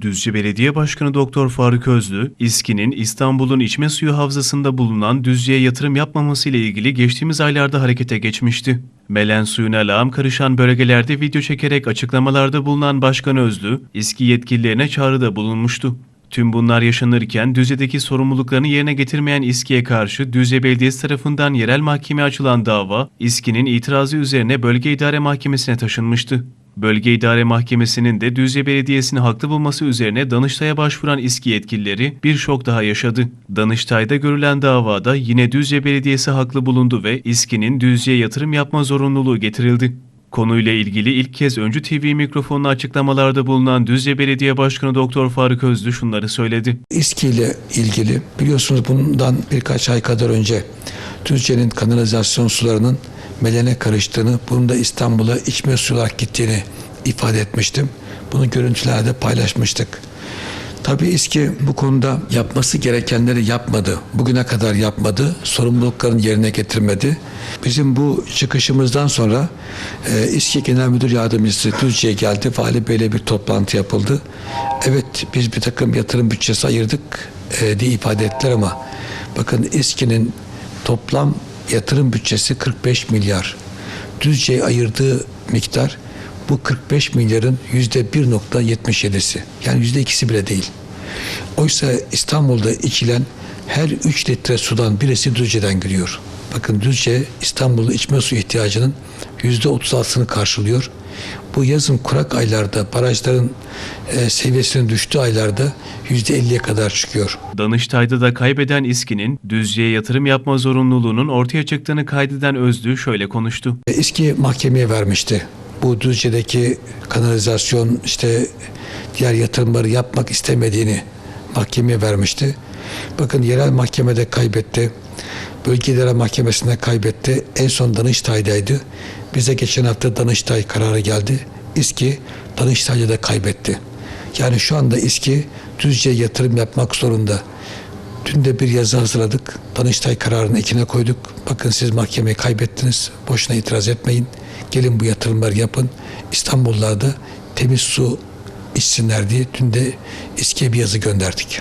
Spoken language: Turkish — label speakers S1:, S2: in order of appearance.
S1: Düzce Belediye Başkanı Doktor Faruk Özlü, İSKİ'nin İstanbul'un içme suyu havzasında bulunan Düzce'ye yatırım yapmaması ile ilgili geçtiğimiz aylarda harekete geçmişti. Melen suyuna lağım karışan bölgelerde video çekerek açıklamalarda bulunan Başkan Özlü, İSKİ yetkililerine çağrıda bulunmuştu. Tüm bunlar yaşanırken Düzce'deki sorumluluklarını yerine getirmeyen İSKİ'ye karşı Düzce Belediyesi tarafından yerel mahkemeye açılan dava, İSKİ'nin itirazı üzerine Bölge İdare Mahkemesi'ne taşınmıştı. Bölge İdare Mahkemesi'nin de Düzce Belediyesi'ni haklı bulması üzerine Danıştay'a başvuran İSKİ yetkilileri bir şok daha yaşadı. Danıştay'da görülen davada yine Düzce Belediyesi haklı bulundu ve İSKİ'nin Düzce'ye yatırım yapma zorunluluğu getirildi. Konuyla ilgili ilk kez Öncü TV mikrofonuna açıklamalarda bulunan Düzce Belediye Başkanı Doktor Faruk Özlü şunları söyledi.
S2: İSKİ ile ilgili biliyorsunuz bundan birkaç ay kadar önce Düzce'nin kanalizasyon sularının melene karıştığını, bunun da İstanbul'a içme suyu olarak gittiğini ifade etmiştim. Bunu görüntülerde paylaşmıştık. Tabii İSKİ bu konuda yapması gerekenleri yapmadı. Bugüne kadar yapmadı. Sorumluluklarını yerine getirmedi. Bizim bu çıkışımızdan sonra e, İSKİ Genel Müdür Yardımcısı Düzce'ye geldi. Vali Bey'le bir toplantı yapıldı. Evet biz bir takım yatırım bütçesi ayırdık e, diye ifade ettiler ama bakın İSKİ'nin toplam yatırım bütçesi 45 milyar. Düzce'ye ayırdığı miktar bu 45 milyarın yüzde 1.77'si. Yani yüzde ikisi bile değil. Oysa İstanbul'da içilen her 3 litre sudan birisi Düzce'den giriyor. Bakın Düzce İstanbul'da içme su ihtiyacının yüzde 36'sını karşılıyor. Bu yazın kurak aylarda barajların e, seviyesinin düştüğü aylarda yüzde 50'ye kadar çıkıyor.
S1: Danıştay'da da kaybeden İSKİ'nin Düzce'ye yatırım yapma zorunluluğunun ortaya çıktığını kaydeden Özlü şöyle konuştu.
S2: E, İSKİ mahkemeye vermişti. Bu Düzce'deki kanalizasyon işte diğer yatırımları yapmak istemediğini mahkemeye vermişti. Bakın yerel mahkemede kaybetti. Bölge İdare Mahkemesi'nde kaybetti. En son Danıştay'daydı. Bize geçen hafta Danıştay kararı geldi. İSKİ Danıştay'da da kaybetti. Yani şu anda İSKİ Düzce'ye yatırım yapmak zorunda. Dün de bir yazı hazırladık. Danıştay kararını içine koyduk. Bakın siz mahkemeyi kaybettiniz. Boşuna itiraz etmeyin. Gelin bu yatırımları yapın. İstanbullularda temiz su içsinler diye dün de İSKİ'ye bir yazı gönderdik.